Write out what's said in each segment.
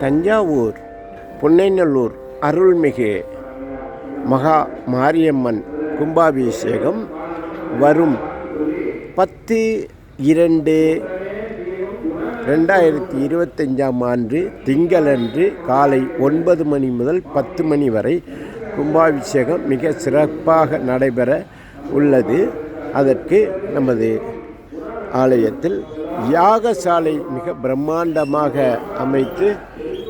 தஞ்சாவூர் பொன்னைநல்லூர் அருள்மிகு மகா மாரியம்மன் கும்பாபிஷேகம் வரும் பத்து இரண்டு ரெண்டாயிரத்தி இருபத்தஞ்சாம் ஆண்டு திங்களன்று காலை ஒன்பது மணி முதல் பத்து மணி வரை கும்பாபிஷேகம் மிக சிறப்பாக நடைபெற உள்ளது. அதற்கு நமது ஆலயத்தில் யாகசாலை மிக பிரம்மாண்டமாக அமைத்து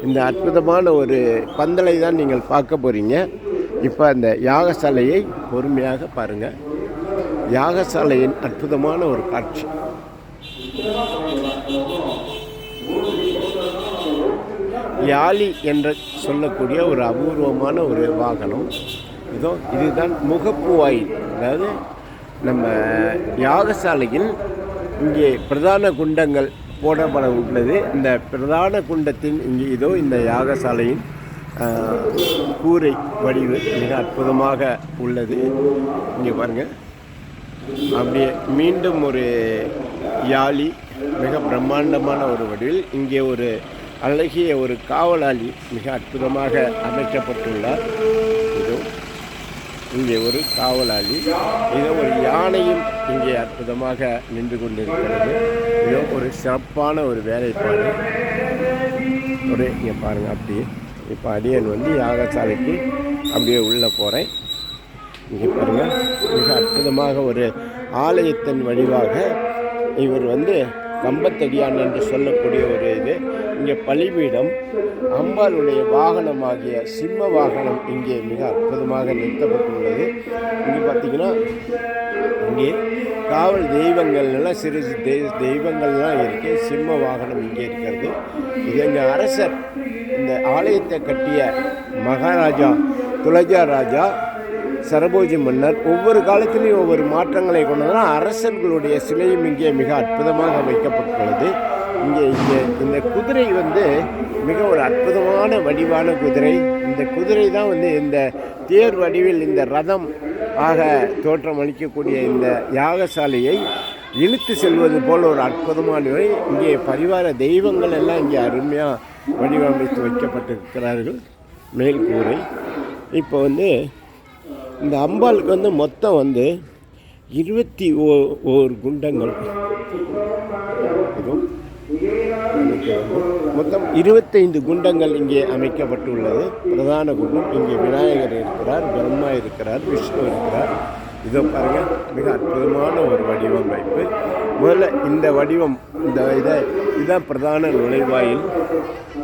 இந்த அற்புதமான ஒரு பந்தலை தான் நீங்கள் பார்க்க போகிறீங்க இப்போ அந்த யாகசாலையை பொறுமையாக பாருங்கள் யாகசாலையின் அற்புதமான ஒரு காட்சி. யாழி என்று சொல்லக்கூடிய ஒரு அபூர்வமான ஒரு வாகனம். இதோ இதுதான் முகப்பு வாயில் அதாவது நம்ம யாகசாலையில் இங்கே பிரதான குண்டங்கள் போடப்பட உள்ளது. இந்த பிரதான குண்டத்தின் இங்கே இதோ இந்த யாகசாலையின் கூரை வடிவு மிக அற்புதமாக உள்ளது. இங்கே பாருங்கள் அப்படியே மீண்டும் ஒரு யாழி மிக பிரம்மாண்டமான ஒரு வடிவில் இங்கே ஒரு அழகிய ஒரு காவலாளி மிக அற்புதமாக அமைக்கப்பட்டுள்ளார். இங்கே ஒரு காவலாளி. இதோ ஒரு யானையும் இங்கே அற்புதமாக நின்று கொண்டிருக்கிறது. இதோ ஒரு சிறப்பான ஒரு வேலைப்பாடு. ஒரு இங்கே பாருங்கள் அப்படியே. இப்போ அடியன் வந்து யாகசாலைக்கு அப்படியே உள்ளே போகிறேன் இங்கே பாருங்கள் மிக அற்புதமாக ஒரு ஆலயத்தின் வழிவாக இவர் வந்து கம்பத்தடியான் என்று சொல்லக்கூடிய ஒரு இது. இங்கே பலிபீடம் அம்பாளுடைய வாகனமாகிய சிம்ம வாகனம் இங்கே மிக அற்புதமாக நிறுத்தப்பட்டுள்ளது. இங்கே பார்த்தீங்கன்னா இங்கே காவல் தெய்வங்கள்லாம் சிறு சிறு தெய் தெய்வங்கள்லாம் இருக்குது சிம்ம வாகனம் இங்கே இருக்கிறது. இது எங்கள் அரசர் இந்த ஆலயத்தை கட்டிய மகாராஜா துளஜா ராஜா சரபோஜி மன்னர் ஒவ்வொரு காலத்திலையும் ஒவ்வொரு மாற்றங்களை கொண்டதுனா அரசர்களுடைய சிலையும் இங்கே மிக அற்புதமாக வைக்கப்பட்டுள்ளது. இங்கே இங்கே இந்த குதிரை வந்து மிக ஒரு அற்புதமான வடிவான குதிரை. இந்த குதிரை தான் வந்து இந்த தேர் வடிவில் இந்த ரதம் ஆக தோற்றம் அளிக்கக்கூடிய இந்த யாகசாலையை இழுத்து செல்வது போல் ஒரு அற்புதமான இங்கே பரிவார தெய்வங்கள் எல்லாம் இங்கே அருமையாக வடிவமைத்து வைக்கப்பட்டிருக்கிறார்கள். மேல் கூரை. இப்போ வந்து இந்த அம்பாளுக்கு வந்து மொத்தம் வந்து இருபத்தி ஓ ஒரு குண்டங்கள். மொத்தம் இருபத்தைந்து குண்டங்கள் இங்கே அமைக்கப்பட்டுள்ளது. பிரதான குண்டம். இங்கே விநாயகர் இருக்கிறார் பிரம்மா இருக்கிறார் விஷ்ணு இருக்கிறார். இதை பாருங்கள் மிக அற்புதமான ஒரு வடிவமைப்பு. முதல்ல இந்த வடிவம் இந்த இதை இதுதான் பிரதான நுழைவாயில்.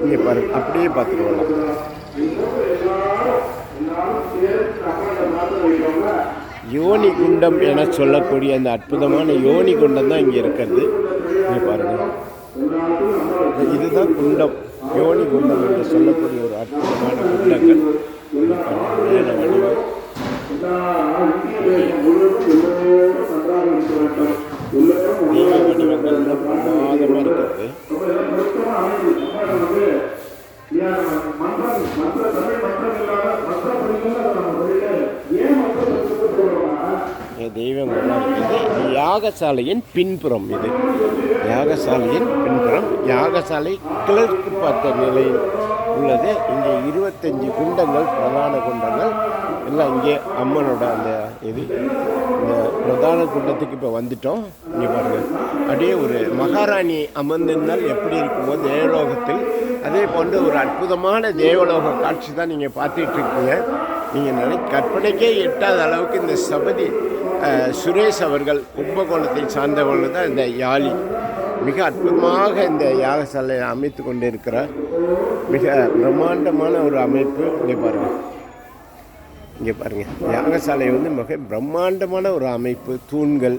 இங்கே பாரு அப்படியே பார்த்துக்கோங்க யோனி குண்டம் என சொல்லக்கூடிய அந்த அற்புதமான யோனி குண்டம் தான் இங்கே இருக்கிறது. இங்கே பாருங்கள் இதுதான் குண்டம். யோனி குண்டம் என்று சொல்லக்கூடிய ஒரு அற்புதமான குண்டங்கள். யாகசாலையின் பின்புறம் இது. யாகசாலையின் பின்புறம் யாகசாலை கிழக்கு பார்த்த நிலையில் உள்ளது. இங்கே இருபத்தஞ்சி குண்டங்கள் பிரதான குண்டங்கள். எல்லாம் இங்கே அம்மனோட அந்த இது. இந்த பிரதான குண்டத்துக்கு இப்போ வந்துட்டோம். இங்கே பாருங்கள் அப்படியே ஒரு மகாராணி அமர்ந்திருந்தால் எப்படி இருக்குமோ தேவலோகத்தில். அதே போன்று ஒரு அற்புதமான தேவலோக காட்சி தான் நீங்கள் பார்த்துட்டு இருக்கீங்க. நீங்கள் நினை கற்பனைக்கே எட்டாத அளவுக்கு இந்த சபதி சுரேஷ் அவர்கள் கும்பகோணத்தை சார்ந்தவர்கள் தான் இந்த யாழி. மிக அற்புதமாக இந்த யாகசாலையை அமைத்து கொண்டு இருக்கிறார் மிக பிரம்மாண்டமான ஒரு அமைப்பு. இங்கே பாருங்கள் இங்கே பாருங்கள் யாகசாலை வந்து மிக பிரம்மாண்டமான ஒரு அமைப்பு. தூண்கள்.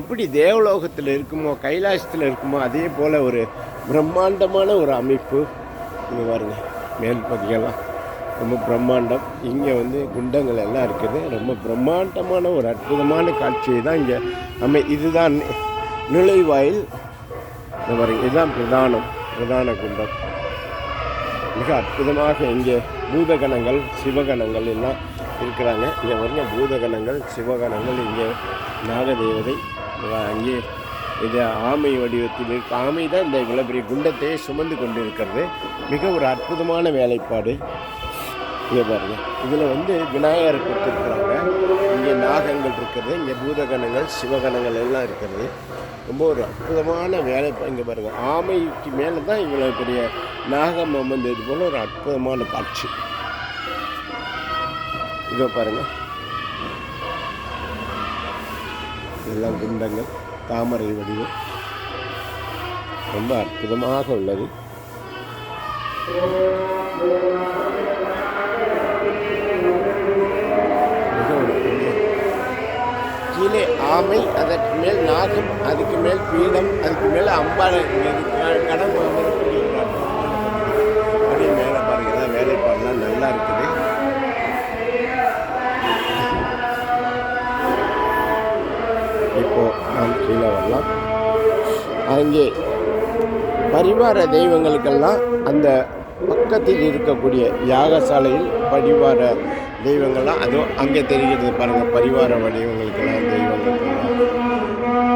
எப்படி தேவலோகத்தில் இருக்குமோ கைலாசத்தில் இருக்குமோ அதே போல் ஒரு பிரம்மாண்டமான ஒரு அமைப்பு. இங்கே பாருங்க. மேல் பதிகெல்லாம் ரொம்ப பிரம்மாண்டம். இங்கே வந்து குண்டங்கள் எல்லாம் இருக்குது. ரொம்ப பிரம்மாண்டமான ஒரு அற்புதமான காட்சியை தான் இங்கே நம்ம இதுதான் நுழைவாயில். இந்த இதுதான் பிரதானம் பிரதான குண்டம். மிக அற்புதமாக இங்கே பூதகணங்கள் சிவகணங்கள் எல்லாம் இருக்கிறாங்க. இங்கே பாருங்க பூதகணங்கள் சிவகணங்கள் இங்கே நாகதேவதை அங்கே இது ஆமை வடிவத்தில் இருக்க. ஆமை தான் இந்த இவ்வளோ பெரிய குண்டத்தையே சுமந்து கொண்டு இருக்கிறது மிக ஒரு அற்புதமான வேலைப்பாடு. இங்கே பாருங்க. இதில் வந்து விநாயகர் கொடுத்துருக்குறாங்க. இங்கே நாகங்கள் இருக்கிறது இங்கே பூதகணங்கள் சிவகணங்கள் எல்லாம் இருக்கிறது ரொம்ப ஒரு அற்புதமான வேலை. இங்கே பாருங்கள் ஆமைக்கு மேலே தான் இவ்வளோ பெரிய நாகம் அமர்ந்தது போல் ஒரு அற்புதமான காட்சி. இதோ பாருங்கள் இதெல்லாம் குண்டங்கள் தாமரை வடிவம் ரொம்ப அற்புதமாக உள்ளது. ஆமை அதற்கு மேல் நாகம் அதுக்கு மேல் பீடம் அதுக்கு மேல் அம்பாள் கடன் க- அப்படியே மேலே பாருங்க வேலைப்பாடெல்லாம் நல்லா இருக்குது. இப்போ நாம் கீழே வரலாம். அங்கே பரிவார தெய்வங்களுக்கெல்லாம் அந்த பக்கத்தில் இருக்கக்கூடிய யாகசாலையில் பரிவார தெய்வங்கள்லாம் அதுவும் அங்கே தெரிகிறது பாருங்கள் பரிவார வடிவங்களுக்கெல்லாம் வந்து